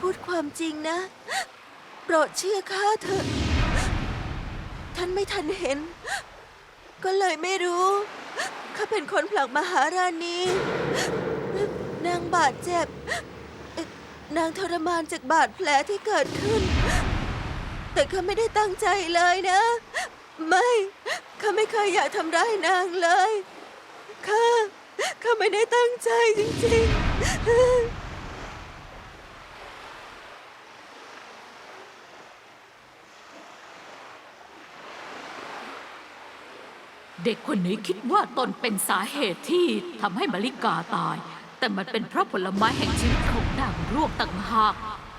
พูดความจริงนะ โปรดเชื่อข้าเถอะ ท่านไม่ทันเห็น ก็เลยไม่รู้ ข้าเป็นคนผลักมหาราณี นางบาดเจ็บ นางทรมานจากบาดแผลที่เกิดขึ้น แต่ข้าไม่ได้ตั้งใจเลยนะ ไม่ ข้าไม่เคยอยากทำร้ายนางเลย ข้า ข้าไม่ได้ตั้งใจจริงๆ เด็กคนนี้คิดว่าตนเป็นสาเหตุที่ทำให้มาริกาตาย แต่มันเป็นเพราะผลไม้แห่งชีวิตของนางร่วงต่างหาก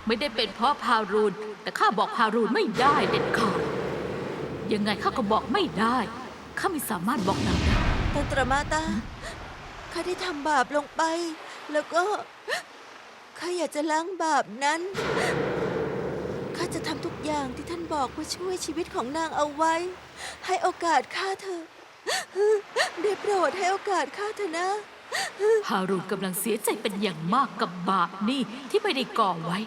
ไม่ได้เป็นเพราะพารูน แต่ข้าบอกพารูนไม่ได้เด็ดขาดยังไงข้าก็บอกไม่ได้ข้าไม่สามารถบอกนางได้ตันตรมาตาข้าได้ทำบาปลงไป แล้วก็ข้าอยากจะล้างบาปนั้น ข้าจะทำทุกอย่างที่ท่านบอกเพื่อช่วยชีวิตของนางเอาไว้ ให้โอกาสข้าเถอะ ได้โปรดให้โอกาสข้าเถอะนะ ฮารูนกำลังเสียใจเป็นอย่างมากกับบาปนี่ที่ไม่ได้ก่อไว้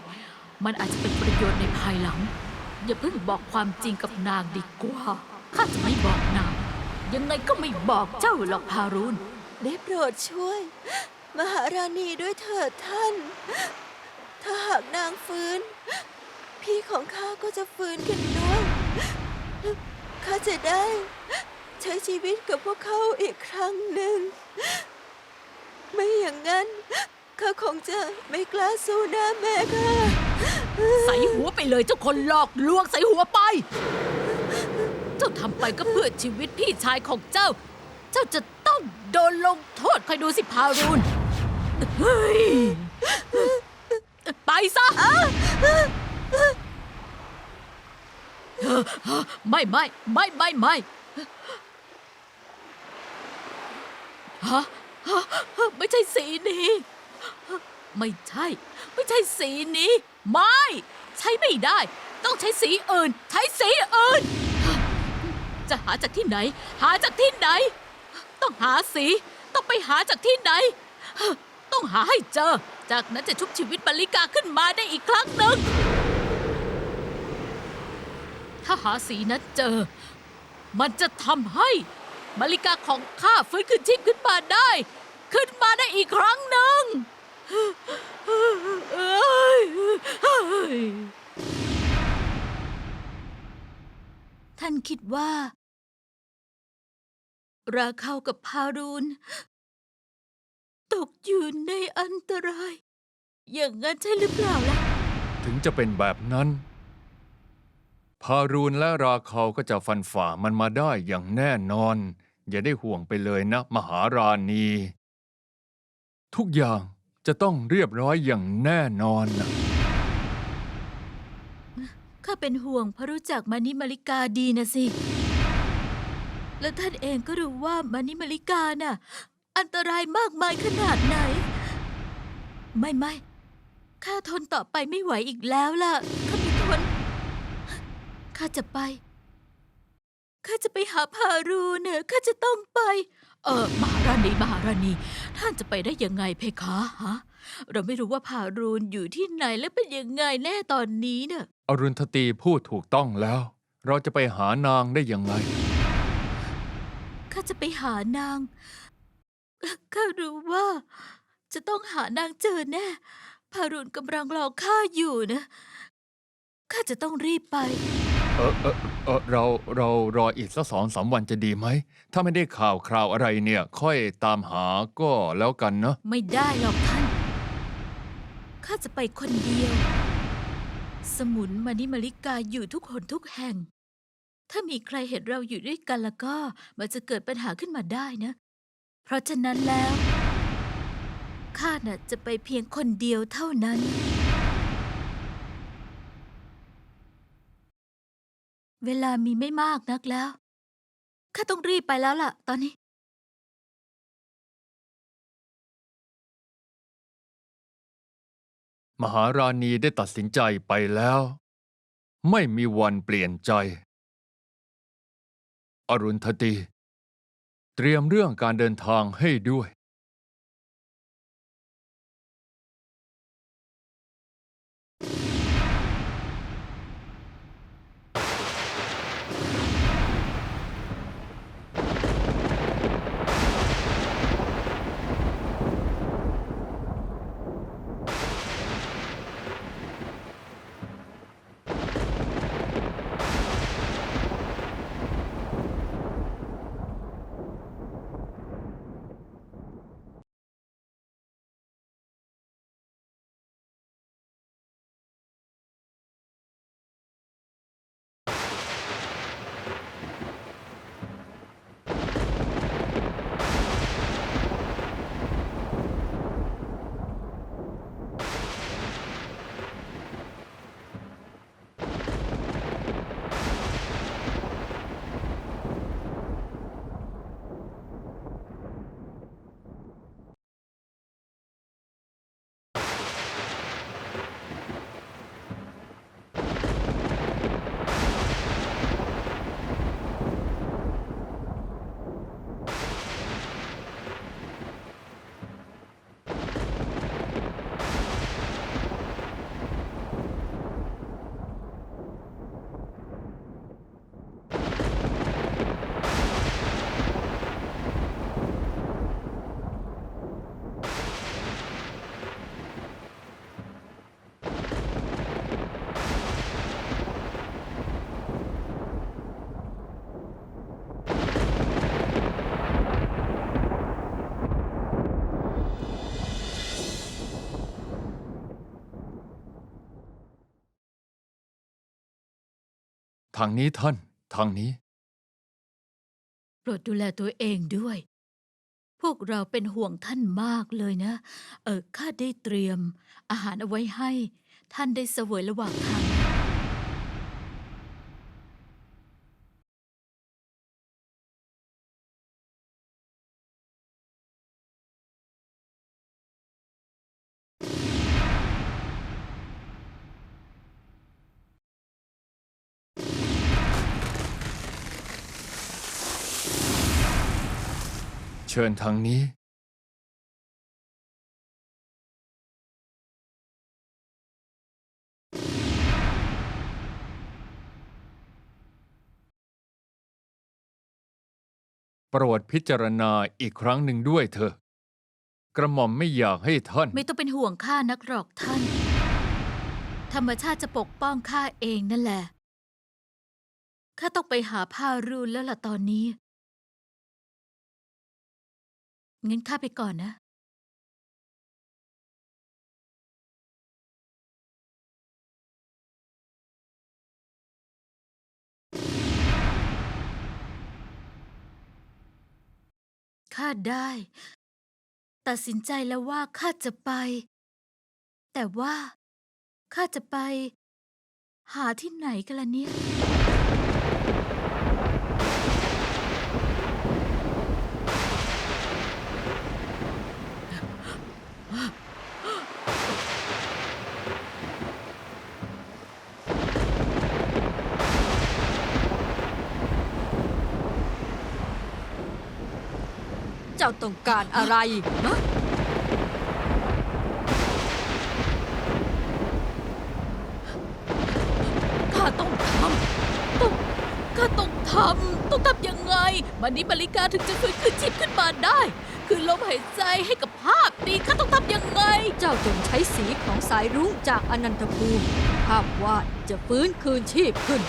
มันอาจจะเป็นประโยชน์ในภายหลัง อย่าเพิ่งบอกความจริงกับนางดีกว่า ข้าจะไม่บอกนาง ยังไงก็ไม่บอกเจ้าหรอกฮารูน ได้โปรดช่วย มหาราณีด้วยเถิดท่าน ถ้าหากนางฟื้น พี่ของข้าก็จะฟื้นขึ้นด้วย ข้าจะได้ ใช้ชีวิตกับพวกเขาอีกครั้งหนึ่ง ไม่อย่างนั้นข้าคงจะไม่กล้าสู้หน้าแม่ค่ะ ใส่หัวไปเลยเจ้าคนหลอกลวงใส่หัวไป เจ้าทำไปก็เพื่อชีวิตพี่ชายของเจ้า เจ้าจะต้องโดนลงโทษคอยดูสิพารูนเฮ้ยไปซะไม่ไม่ไม่ไม่ไม่ ฮะฮะไม่ใช่สีนี้ ไม่ใช่ ไม่ใช่สีนี้ ไม่ ใช้ไม่ได้ ต้องใช้สีอื่น ใช้สีอื่น จะหาจากที่ไหน หาจากที่ไหน ต้องหาสี ต้องไปหาจากที่ไหน ต้องหาให้เจอ จากนั้นจะชุบชีวิตบริกาขึ้นมาได้อีกครั้งหนึ่ง ถ้าหาสีนั้นเจอ มันจะทำให้ มาริกาของข้าฟื้นคืนชีพขึ้นมาได้ ขึ้นมาได้อีกครั้งหนึ่งท่านคิดว่า ราเขากับพารูน ตกอยู่ในอันตราย อย่างนั้นใช่หรือเปล่าล่ะ ถึงจะเป็นแบบนั้น พารูนและราเขาก็จะฟันฝ่ามันมาได้อย่างแน่นอน อย่าได้ห่วงไปเลยนะ มหาราณี ทุกอย่างจะต้องเรียบร้อยอย่างแน่นอนนะข้าเป็นห่วงเพราะรู้จักมานิมาริกาดีนะสิ แล้วท่านเองก็รู้ว่ามานิมาริกาน่ะ อันตรายมากมายขนาดไหน ไม่ไม่ข้าทนต่อไปไม่ไหวอีกแล้วล่ะ ข้าไม่ทน ข้าจะไป ข้าจะไปหาพารูเนอะข้าจะต้องไป เออมหาราณีมหาราณี ท่านจะไปได้ยังไงเพคะฮะเราไม่รู้ว่าพารูนอยู่ที่ไหนและเป็นยังไงแน่ตอนนี้เนอะอรุณทตีพูดถูกต้องแล้ว เราจะไปหานางได้ยังไง ข้าจะไปหานาง ข้ารู้ว่า จะต้องหานางเจอแน่พารุณกำลังรอข้าอยู่นะ ข้าจะต้องรีบไป เออเออเออเราเรารออีกสักสองสามวันจะดีไหม ถ้าไม่ได้ข่าวคราวอะไรเนี่ย ค่อยตามหาก็แล้วกันเนอะไม่ได้หรอกท่าน ข้าจะไปคนเดียว สมุนมานิมาริกาอยู่ทุกคนทุกแห่ง ถ้ามีใครเห็นเราอยู่ด้วยกันแล้วก็ มันจะเกิดปัญหาขึ้นมาได้นะ เพราะฉะนั้นแล้ว ข้าน่ะจะไปเพียงคนเดียวเท่านั้น เวลามีไม่มากนักแล้ว ข้าต้องรีบไปแล้วล่ะ ตอนนี้ มหาราณีได้ตัดสินใจไปแล้ว ไม่มีวันเปลี่ยนใจ อรุณทตี เตรียมเรื่องการเดินทางให้ด้วย ทางนี้ท่าน ทางนี้ โปรดดูแลตัวเองด้วย พวกเราเป็นห่วงท่านมากเลยนะ เออข้าได้เตรียม อาหารเอาไว้ให้ ท่านได้เสวยระหว่างทาง เชิญทางนี้ โปรดพิจารณาอีกครั้งหนึ่งด้วยเถอะ กระหม่อมไม่อยากให้ท่าน ไม่ต้องเป็นห่วงข้านักหรอกท่าน ธรรมชาติจะปกป้องข้าเองนั่นแหละ ข้าต้องไปหาผ้ารูนแล้วล่ะตอนนี้ งั้นข้าไปก่อนนะ ข้าได้ ตัดสินใจแล้วว่าข้าจะไป แต่ว่าข้าจะไป หาที่ไหนกันล่ะเนี่ย ต้องการอะไรฮะข้าต้องทำต้องข้าต้องทำต้องทำยังไงมันนี้มาริกาถึงจะฟื้นคืนชีพขึ้นมาได้ คือลมหายใจให้กับภาพนี้ข้าต้องทำยังไง เจ้าจงใช้สีของสายรุ้งจากอนันตภูมิภาพวาดจะฟื้นคืนชีพขึ้น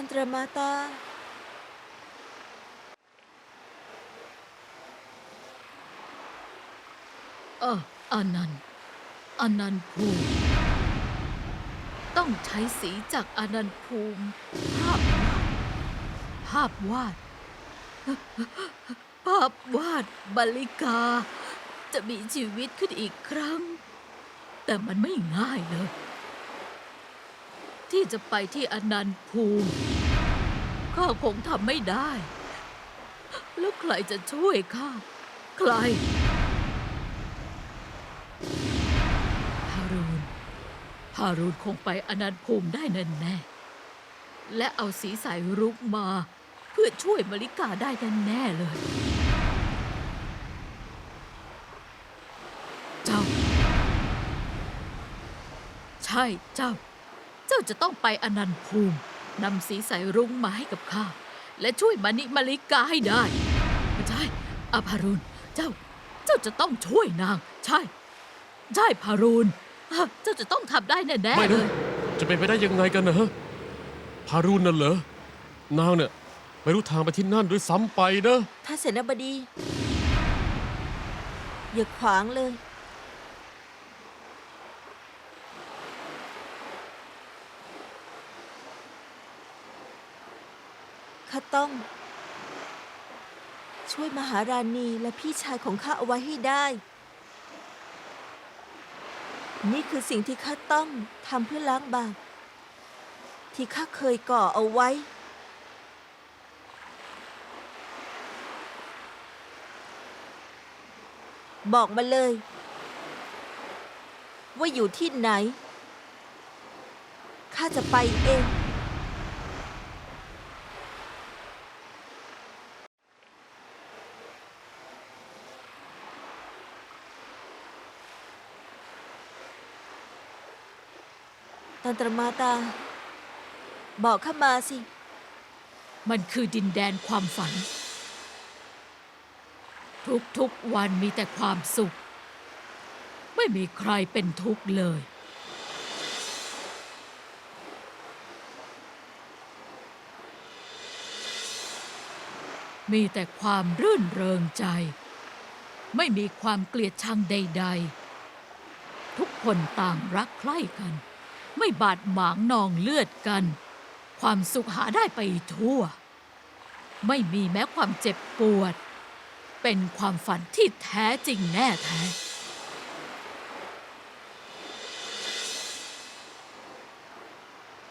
ตันตรมาตา เอออานันต์อานันต์ภูมิ ต้องใช้สีจากอานันต์ภูมิ ภาพ ภาพวาด ภาพวาดบาลิกา จะมีชีวิตขึ้นอีกครั้ง แต่มันไม่ง่ายเลย ที่จะไปที่อนันต์ภูมิข้าคงทำไม่ได้ แล้วใครจะช่วยข้า ใคร ฮารูน ฮารูนคงไปอนันต์ภูมิได้แน่แน่และเอาสีสายรุกมา เพื่อช่วยมาริกาได้แน่แน่เลย เจ้า ใช่เจ้า เจ้าจะต้องไปอนันต์ภูมินำสีสายรุ้งมาให้กับข้า และช่วยมานิมาริกาให้ได้ไม่ใช่อาพารุนเจ้า เจ้าจะต้องช่วยนาง ใช่ ใช่พารูนอะเจ้าจะต้องทำได้แน่ไม่ๆเลนะย จะเป็นไปได้ยังไงกันนะฮะพารุนน่ะเหรอนางเนี่ยไม่รู้ทางไปที่นั่นด้วยซ้ำไปนะถ้าเสนาบดี อย่าขวางเลย ข้าต้อง ช่วยมหาราณีและพี่ชายของข้าเอาไว้ให้ได้ นี่คือสิ่งที่ข้าต้องทำเพื่อล้างบาปที่ข้าเคยก่อเอาไว้ บอกมาเลย ว่าอยู่ที่ไหน ข้าจะไปเองันตรมาตา บอกข้ามาสิ มันคือดินแดนความฝัน ทุกๆวันมีแต่ความสุข ไม่มีใครเป็นทุกข์เลย มีแต่ความรื่นเริงใจ ไม่มีความเกลียดชังใด ๆ ทุกคนต่างรักใคร่กัน ไม่บาดหมางนองเลือดกัน ความสุขหาได้ไปทั่ว ไม่มีแม้ความเจ็บปวด เป็นความฝันที่แท้จริงแน่แท้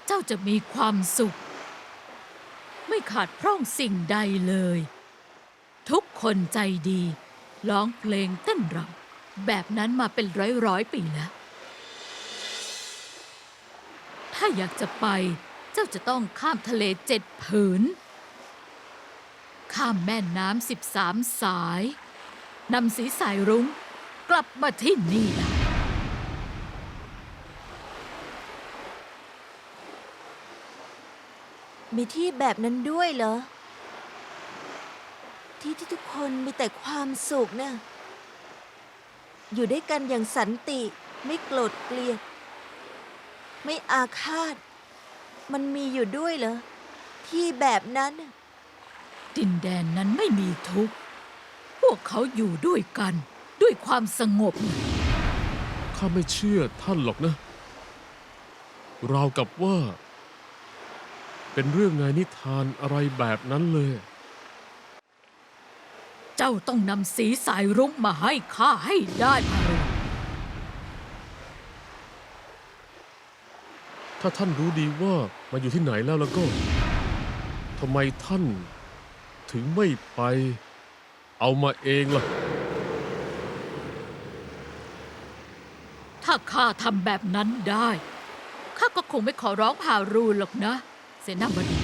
เจ้าจะมีความสุข ไม่ขาดพร่องสิ่งใดเลย ทุกคนใจดีร้องเพลงเต้นรำแบบนั้นมาเป็นร้อยร้อยๆปีแล้ว ถ้าอยากจะไป เจ้าจะต้องข้ามทะเลเจ็ดผืน ข้ามแม่น้ำสิบสามสายนำสีสายรุ้งกลับมาที่นี่นะมีที่แบบนั้นด้วยเหรอ ที่ที่ทุกคนมีแต่ความสุขนะ่อยู่ด้วยกันอย่างสันติไม่โกรธเกลียด ไม่อาฆาต มันมีอยู่ด้วยเหรอ ที่แบบนั้นน่ะดินแดนนั้นไม่มีทุกข์ พวกเขาอยู่ด้วยกัน ด้วยความสงบนะข้าไม่เชื่อท่านหรอกนะ ราวกับว่า เป็นเรื่องในนิทานอะไรแบบนั้นเลย เจ้าต้องนำสีสายรุ้งมาให้ข้าให้ได้พารุ ถ้าท่านรู้ดีว่ามันอยู่ที่ไหนแล้วแล้วก็ทำไมท่าน ถึงไม่ไป เอามาเองล่ะ ถ้าข้าทำแบบนั้นได้ ข้าก็คงไม่ขอร้องพารูนหรอกนะ เสนาบดี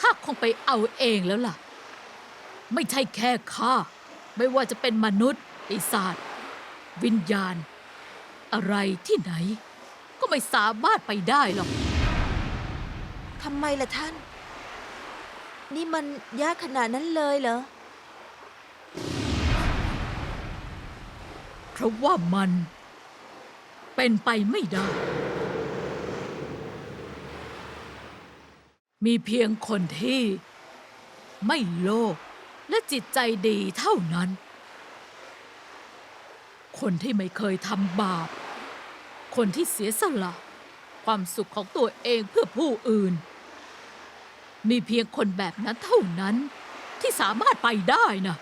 ข้าคงไปเอาเองแล้วล่ะ ไม่ใช่แค่ข้า ไม่ว่าจะเป็นมนุษย์ปีศาจวิญญาณ อะไรที่ไหน ก็ไม่สามารถไปได้หรอก ทำไมล่ะท่าน นี่มันยากขนาดนั้นเลยเหรอ เพราะว่ามัน เป็นไปไม่ได้ มีเพียงคนที่ ไม่โลภและจิตใจดีเท่านั้น คนที่ไม่เคยทำบาป คนที่เสียสละ ความสุขของตัวเองเพื่อผู้อื่น มีเพียงคนแบบนั้นเท่านั้น ที่สามารถไปได้นะ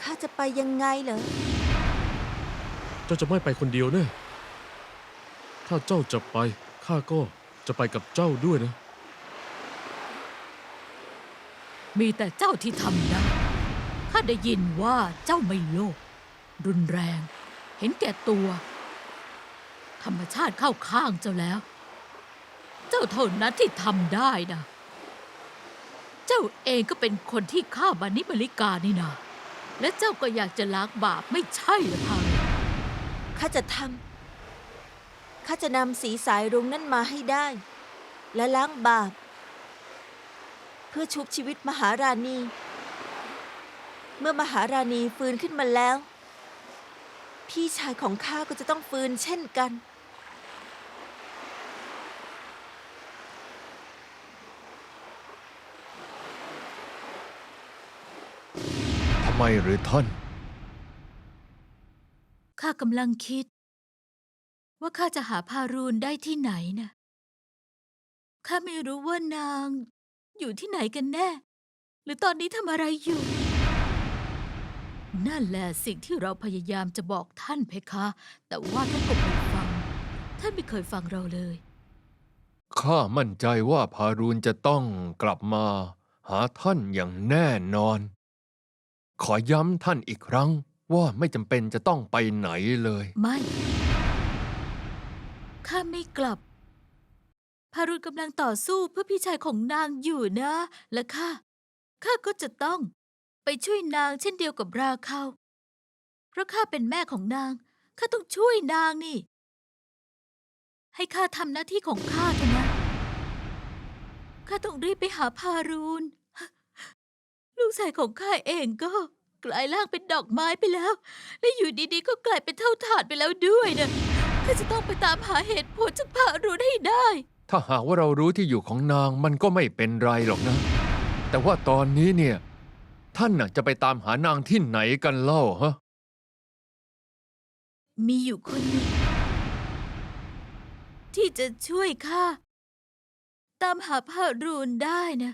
ข้าจะไปยังไงเหรอ เจ้าจะไม่ไปคนเดียวแน่ถ้าเจ้าจะไป ข้าก็จะไปกับเจ้าด้วยนะ มีแต่เจ้าที่ทำได้ข้าได้ยินว่าเจ้าไม่โลภรุนแรง เห็นแก่ตัว ธรรมชาติเข้าข้างเจ้าแล้ว เจ้าเท่านั้นที่ทำได้นะเจ้าเองก็เป็นคนที่ฆ่าบานิมาริกานี่นาและเจ้าก็อยากจะล้างบาปไม่ใช่หรือพารุข้าจะทำข้าจะนำสีสายรุ้งนั่นมาให้ได้ และล้างบาป เพื่อชุบชีวิตมหาราณี เมื่อมหาราณีฟื้นขึ้นมาแล้ว พี่ชายของข้าก็จะต้องฟื้นเช่นกัน ทำไมหรือท่าน ข้ากำลังคิด ว่าข้าจะหาพารูนได้ที่ไหนนะ ข้าไม่รู้ว่านาง อยู่ที่ไหนกันแน่ หรือตอนนี้ทำอะไรอยู่ นั่นแหละสิ่งที่เราพยายามจะบอกท่านเพคะ แต่ว่าท่านก็ไม่ฟัง ท่านไม่เคยฟังเราเลย ข้ามั่นใจว่าพารูนจะต้องกลับมา หาท่านอย่างแน่นอน ขอย้ำท่านอีกครั้งว่าไม่จำเป็นจะต้องไปไหนเลย ไม่ ข้าไม่กลับ พารุนกำลังต่อสู้เพื่อพี่ชายของนางอยู่นะ และข้า ข้าก็จะต้อง ไปช่วยนางเช่นเดียวกับราเขาเพราะข้าเป็นแม่ของนาง ข้าต้องช่วยนางนี่ ให้ข้าทำหน้าที่ของข้าเถอะนะ ข้าต้องรีบไปหาพารูน ลูกชายของข้าเองก็กลายร่างเป็นดอกไม้ไปแล้ว และอยู่ดีๆ ก็กลายเป็นเท่าฐานไปแล้วด้วยนะข้าจะต้องไปตามหาเหตุผลจากพารูนให้ได้ ถ้าหากว่าเรารู้ที่อยู่ของนางมันก็ไม่เป็นไรหรอกนะ แต่ว่าตอนนี้เนี่ย ท่านน่ะจะไปตามหานางที่ไหนกันเล่าฮะ มีอยู่คนหนึ่งที่จะช่วยข้าตามหาพระรูนได้นะ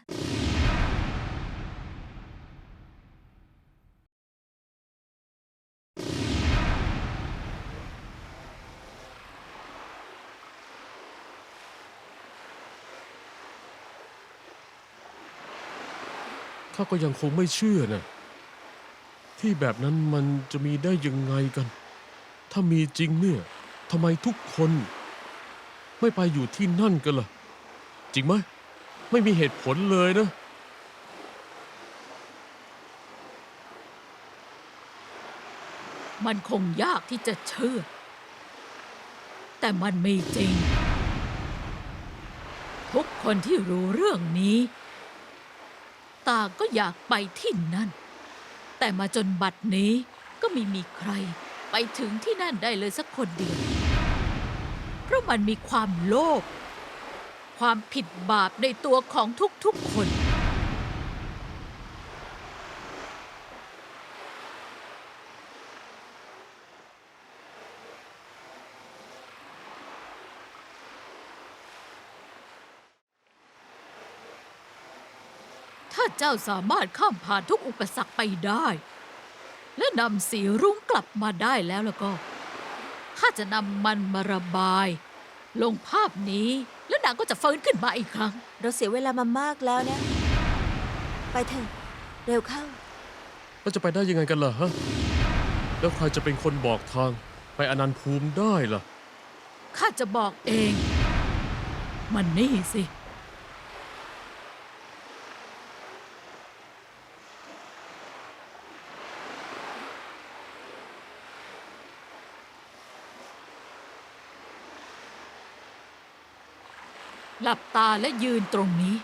ข้าก็ยังคงไม่เชื่อนะที่แบบนั้นมันจะมีได้ยังไงกัน ถ้ามีจริงเนี่ยทำไมทุกคน ไม่ไปอยู่ที่นั่นกันล่ะ จริงไหมไม่มีเหตุผลเลยนะ มันคงยากที่จะเชื่อ แต่มันมีจริง ทุกคนที่รู้เรื่องนี้ ต่างก็อยากไปที่นั่น แต่มาจนบัดนี้ก็ไม่มีใครไปถึงที่นั่นได้เลยสักคนเดียว เพราะมันมีความโลภความผิดบาปในตัวของทุกๆคน เจ้าสามารถข้ามผ่านทุกอุปสรรคไปได้ และนำสีรุ้งกลับมาได้แล้วแล้วก็ ข้าจะนำมันมาระบาย ลงภาพนี้ แล้วนางก็จะฟื้นขึ้นมาอีกครั้ง เราเสียเวลามามากแล้วนะ ไปเถอะเร็วเข้า แล้วจะไปได้ยังไงกันล่ะฮะ แล้วใครจะเป็นคนบอกทางไปอนันต์ภูมิได้ล่ะ ข้าจะบอกเอง มันนี่สิ หลับตาและยืนตรงนี้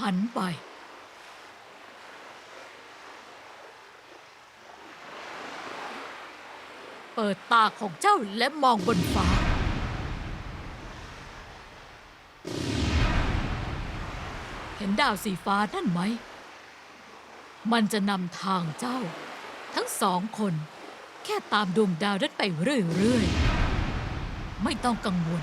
หันไปเปิดตาของเจ้าและมองบนฟ้า ห็นดาวสีฟ้านั่นไหม มันจะนำทางเจ้า ทั้งสองคน แค่ตามดวงดาวนั้นไปเรื่อยๆ ไม่ต้องกังวล